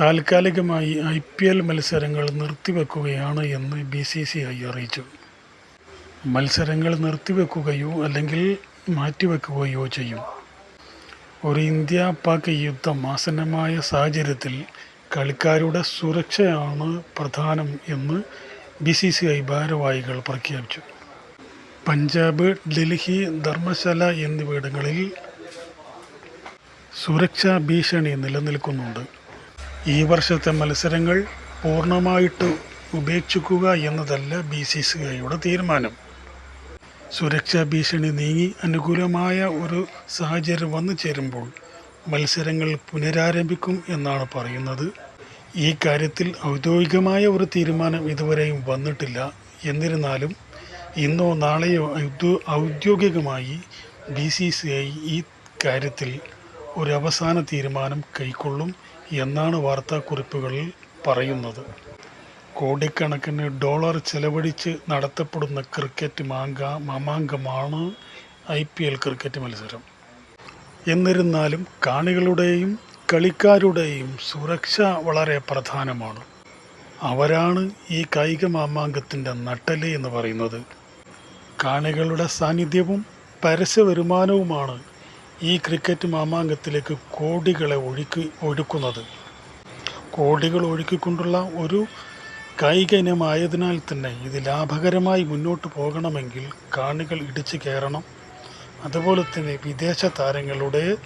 താൽക്കാലികമായി I P L മത്സരങ്ങൾ നിർത്തിവെക്കുകയാണ് എന്ന് ബി സി സി ഐ അറിയിച്ചു. മത്സരങ്ങൾ നിർത്തിവെക്കുകയോ അല്ലെങ്കിൽ മാറ്റിവെക്കുകയോ ചെയ്യും. ഒരു ഇന്ത്യ പാക് യുദ്ധം ആസന്നമായ സാഹചര്യത്തിൽ കളിക്കാരുടെ സുരക്ഷയാണ് പ്രധാനം എന്ന് ബി സി സി ഐ ഭാരവാഹികൾ പ്രഖ്യാപിച്ചു. പഞ്ചാബ് ഡൽഹി ധർമ്മശാല എന്നിവിടങ്ങളിൽ സുരക്ഷാ ഭീഷണി നിലനിൽക്കുന്നുണ്ട്. ഈ വർഷത്തെ മത്സരങ്ങൾ പൂർണമായിട്ട് ഉപേക്ഷിക്കുക എന്നതല്ല ബി സി സി ഐയുടെ തീരുമാനം. സുരക്ഷാ ഭീഷണി നീങ്ങി അനുകൂലമായ ഒരു സാഹചര്യം വന്നു ചേരുമ്പോൾ മത്സരങ്ങൾ പുനരാരംഭിക്കും എന്നാണ് പറയുന്നത്. ഈ കാര്യത്തിൽ ഔദ്യോഗികമായ ഒരു തീരുമാനം ഇതുവരെയും വന്നിട്ടില്ല. എന്നിരുന്നാലും ഇന്നോ നാളെയോ ഔദ്യോഗികമായി ബി സി സി ഐ ഈ കാര്യത്തിൽ ഒരു അവസാന തീരുമാനം കൈക്കൊള്ളും എന്നാണ് വാർത്താക്കുറിപ്പുകളിൽ പറയുന്നത്. കോടിക്കണക്കിന് ഡോളർ ചെലവഴിച്ച് നടത്തപ്പെടുന്ന ക്രിക്കറ്റ് മാങ്ക മാമാങ്കമാണ് ഐ പി എൽ ക്രിക്കറ്റ് മത്സരം. എന്നിരുന്നാലും കാണികളുടെയും കളിക്കാരുടെയും സുരക്ഷ വളരെ പ്രധാനമാണ്. അവരാണ് ഈ കായിക മാമാങ്കത്തിന്റെ നട്ടൽ എന്ന് പറയുന്നത്. കാണികളുടെ സാന്നിധ്യവും പരസ്യ വരുമാനവുമാണ് ഈ ക്രിക്കറ്റ് മാമാങ്കത്തിലേക്ക് കോടികളെ ഒഴുക്കി ഒഴുക്കുന്നത്. കോടികൾ ഒഴുക്കിക്കൊണ്ടുള്ള ഒരു കായിക ഇനമായതിനാൽ തന്നെ ഇത് ലാഭകരമായി മുന്നോട്ട് പോകണമെങ്കിൽ കാണികൾ ഇടിച്ചു കയറണം. അതുപോലെ തന്നെ വിദേശ താരങ്ങളുടെ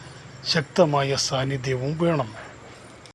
ശക്തമായ സാന്നിധ്യവും വേണം.